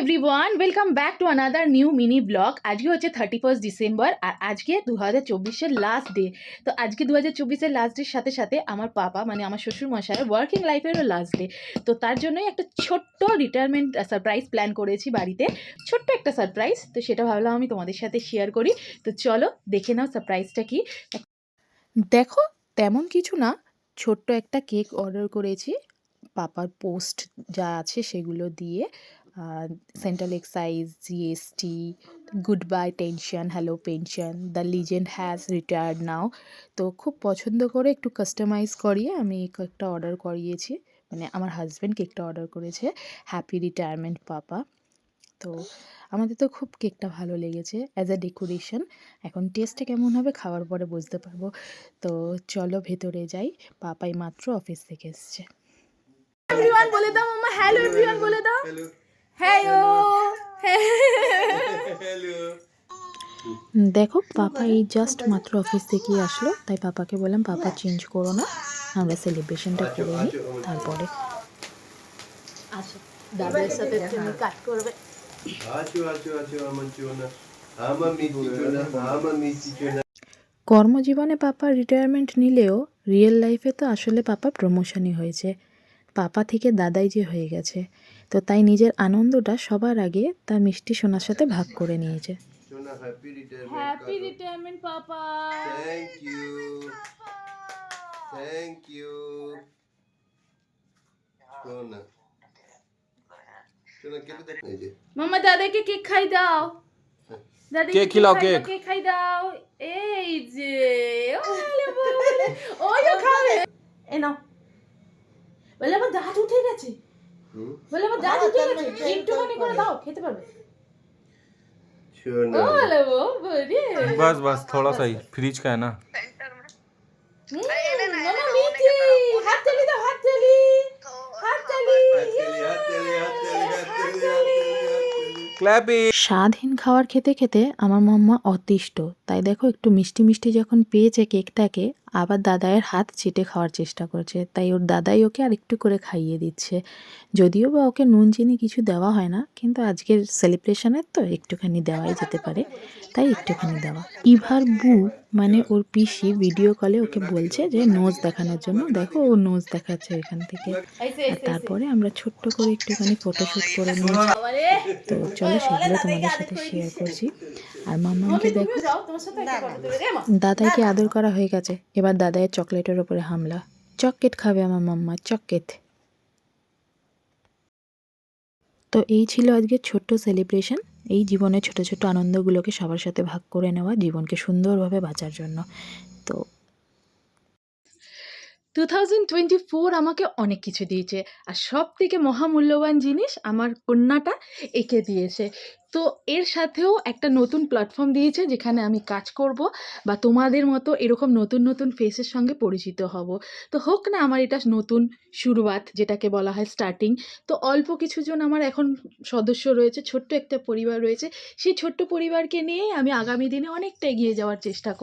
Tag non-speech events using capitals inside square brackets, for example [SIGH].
Everyone welcome back to another new mini vlog আজকে হচ্ছে thirty first December আর আজকে দু হাজার চব্বিশের লাস্ট ডে তো আজকে দু হাজার চব্বিশের লাস্ট ডের সাথে সাথে আমার পাপা মানে আমার শ্বশুর মশাই ওয়ার্কিং লাইফেরও লাস্ট ডে তো তার জন্যই একটা ছোট্ট রিটায়ারমেন্ট সারপ্রাইজ প্ল্যান করেছি বাড়িতে। ছোট্ট একটা সারপ্রাইজ তো সেটা ভাবলাম আমি তোমাদের সাথে শেয়ার করি। তো চলো দেখে নাও সারপ্রাইজটা কি। দেখো, তেমন কিছু না, ছোট্ট একটা কেক অর্ডার করেছি। পাপার পোস্ট যা আছে সেগুলো দিয়ে। Central excise GST good bye tension hello pension the legend has retired now তো খুব পছন্দ করে একটু কাস্টমাইজ করিয়ে আমি কেকটা অর্ডার করিয়েছি। মানে আমার হাজব্যান্ড কেকটা অর্ডার করেছে হ্যাপি রিটায়ারমেন্ট পাপা তো আমাদের তো খুব কেকটা ভালো লেগেছে অ্যাজ আ ডেকোরেশন এখন টেস্টটা কেমন হবে খাওয়ার পরে বুঝতে পারব। তো চলো ভেতরে যাই পাপাই মাত্র অফিস থেকে এসছে। বলে দাও মামা হ্যালো এভরিওয়ান বলে দাও। হ্যালো হ্যালো দেখো পাপা এই জাস্ট মাত্র অফিস থেকেই আসলো তাই পাপাকে বললাম পাপা চেঞ্জ করো না আমরা সেলিব্রেশনটা করে নিই তারপরে আচ্ছা দাদার সাথে তুমি কাট করবে। আচু আচু আচু আমার চোনা আমার মিষ্টি চোনা আমার মিষ্টি চোনা কর্মজীবনে পাপা রিটায়ারমেন্ট নিলেও রিয়েল লাইফে তো আসলে পাপা প্রমোশনই হয়েছে। পাপা থেকে দাদাই যে হয়ে গেছে। তো তাই নিজের আনন্দটা সবার আগে তার মিষ্টি সোনার সাথে ভাগ করে নিয়েছে। চোনা happy retirement papa thank you thank you চোনা চোনা কেটে দেখ এই যে। মামা দাদাকে কেক খাই দাও। দাদাকে কেক খিলাও, কেক। কেক খাই দাও। এই যে ওলে বলে [LAUGHS] ওইও খাবে এ নাও। বলে আমার দাঁত উঠে গেছে। বলে আমার দাঁত উঠে গেছে একটুখানি করে দাও খেতে পারবে চোনা ওলে বলে बस बस थोड़ा सा ही फ्रिज का है ना মামা মিঠি হাত তালি দাও হাত তালি হাত তালি হাততালি হাততালি হাততালি হাততালি হাততালি হাততালি क्लैपिंग স্বাদহীন খাবার খেতে খেতে আমার মাম্মা অতিষ্ঠ তাই দেখো একটু মিষ্টি মিষ্টি যখন পেয়েছে কেকটাকে আবার দাদায়ের হাত চেটে খাওয়ার চেষ্টা করছে। তাই ওর দাদাই ওকে আর একটু করে খাইয়ে দিচ্ছে। যদিও বা ওকে নুন, চিনি কিছু দেওয়া হয় না, কিন্তু আজকের সেলিব্রেশনের তো একটুখানি দেওয়াই যেতে পারে। তাই একটুখানি দেওয়া। ইভার বু মানে ওর পিসি ভিডিও কলে ওকে বলছে যে নোজ দেখানোর জন্য। দেখো, ও নোজ দেখাচ্ছে এখান থেকে। আর তারপরে আমরা ছোট্ট করে একটুখানি ফটোশ্যুট করে নিয়েছি তো চলো সেগুলো তোমাদের সাথে শেয়ার করছি। আর মাম্মাকে দেখো। দাদাইকে আদর করা হয়ে গেছে। এবার দাদাইয়ের চকলেটের ওপরে হামলা। চকলেট খাবে আমার মাম্মা চকলেট তো এই ছিল আজকে ছোট্ট সেলিব্রেশন এই জীবনের ছোট ছোট আনন্দগুলোকে সবার সাথে ভাগ করে নেওয়া জীবনকে সুন্দরভাবে বাঁচার জন্য। তো টু থাউজেন্ড টোয়েন্টি ফোর আমাকে অনেক কিছু দিয়েছে। আর সব থেকে মহামূল্যবান জিনিস আমার কন্যাটা এঁকে দিয়েছে। তো এর সাথেও একটা নতুন প্ল্যাটফর্ম দিয়েছে যেখানে আমি কাজ করব বা তোমাদের মতো এরকম নতুন নতুন ফেসের সঙ্গে পরিচিত হব। তো হোক না, আমার এটা নতুন শুরুয়াত, যেটাকে বলা হয় স্টার্টিং তো অল্প কিছুজন আমার এখন সদস্য রয়েছে, ছোট্ট একটা পরিবার রয়েছে। সেই ছোট্ট পরিবারকে নিয়েই আমি আগামী দিনে অনেকটা এগিয়ে যাওয়ার চেষ্টা